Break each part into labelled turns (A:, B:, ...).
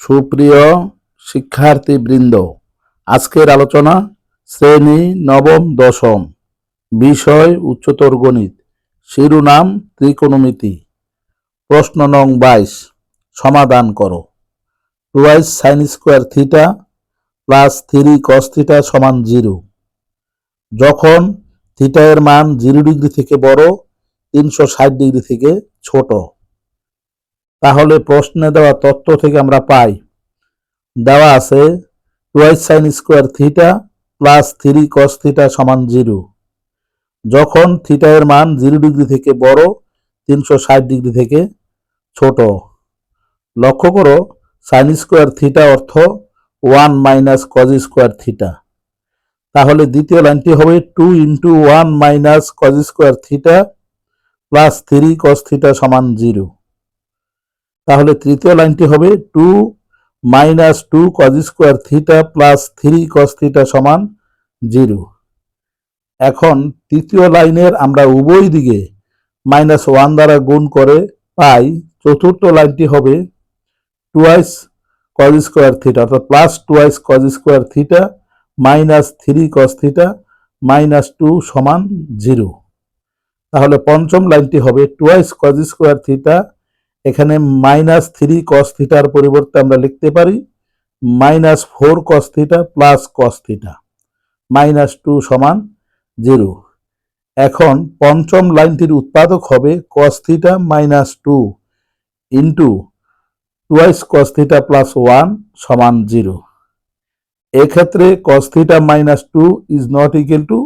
A: সুপ্রিয় শিক্ষার্থীবৃন্দ, আজকের আলোচনা শ্রেণি নবম দশম, বিষয় উচ্চতর গণিত, শিরোনাম ত্রিকোণমিতি। প্রশ্ন নং বাইশ, সমাধান করো। Twice sine square theta plus three cos theta সমান জিরো। যখন থিটা এর মান জিরো ডিগ্রি থেকে বড়, তিনশো ষাট ডিগ্রি থেকে ছোট। তাহলে প্রশ্নে দেওয়া তথ্য থেকে আমরা পাই। দেওয়া আছে twice sine square theta plus three cos theta সমান জিরো যখন থিটা এর মান জিরো ডিগ্রি থেকে বড়, তিনশো ষাট ডিগ্রি থেকে ছোট। লক্ষ্য করো সাইন স্কোয়ার থিটা অর্থ one minus cos square theta তাহলে দ্বিতীয় লাইনটি হবে two into one minus cos square theta plus three cos theta সমান জিরো তাহলে তৃতীয় লাইনটি হবে two minus two cos square theta plus three cos theta সমান জিরো। এখন তৃতীয় লাইনের আমরা উভয় দিকে মাইনাস ওয়ান দ্বারা গুণ করে পাই, চতুর্থ লাইনটি হবে টুয়াইস কজ স্কোয়ার থিটা, অর্থাৎ plus twice cos square theta minus three cos theta minus two সমান জিরো। তাহলে পঞ্চম লাইনটি হবে টুয়াইস কজ স্কোয়ার থিটা এখানে মাইনাস থ্রি কস থিটার পরিবর্তে আমরা লিখতে পারি minus four cos theta plus cos theta minus two সমান জিরো এখন পঞ্চম লাইনটির উৎপাদক হবে cos theta minus two into twice cos theta plus one সমান জিরো এক্ষেত্রে cos theta minus two is not equal to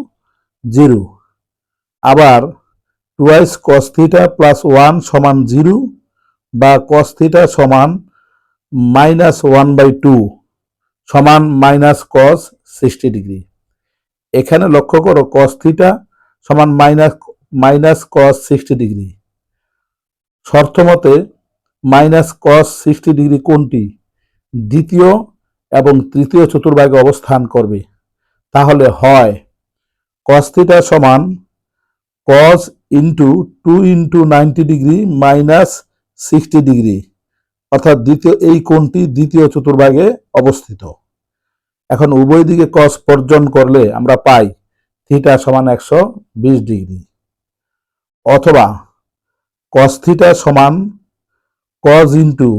A: zero আবার twice cos theta plus one সমান জিরো বা কস থিটা সমান মাইনাস ওয়ান বাই টু সমান minus cos sixty degree এখানে লক্ষ্য করো কস থিটা সমান minus minus cos sixty degree শর্ত মতে মাইনাস কস সিক্সটি ডিগ্রি কোনটি? দ্বিতীয় এবং তৃতীয় চতুর্ভাগে অবস্থান করবে। তাহলে হয় কস থিটা সমান cos into two into ninety degree minus sixty degree অর্থাৎ দ্বিতীয়, এই কোণটি দ্বিতীয় চতুর্ভাগে অবস্থিত। এখন উভয় দিকে কস বর্জন করলে আমরা পাই থিটা সমান একশো বিশ ডিগ্রি অথবা কস থিটা সমান cos into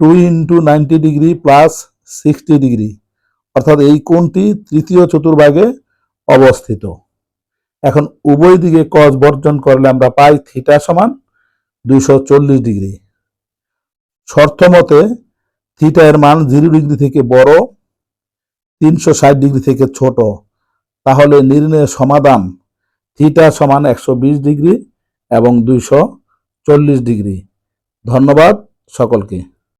A: two into ninety degree plus sixty degree অর্থাৎ এই কোণটি তৃতীয় চতুর্ভাগে অবস্থিত। এখন উভয় দিকে কজ বর্জন করলে আমরা পাই থিটা সমান দুইশো চল্লিশ ডিগ্রি। শর্ত মতে থিটা এর মান জিরো ডিগ্রি থেকে বড়, তিনশো ষাট ডিগ্রি থেকে ছোট। তাহলে নির্ণয়ের সমাধান থিটা সমান একশো বিশ ডিগ্রি এবং দুইশো চল্লিশ ডিগ্রি। ধন্যবাদ সকলকে।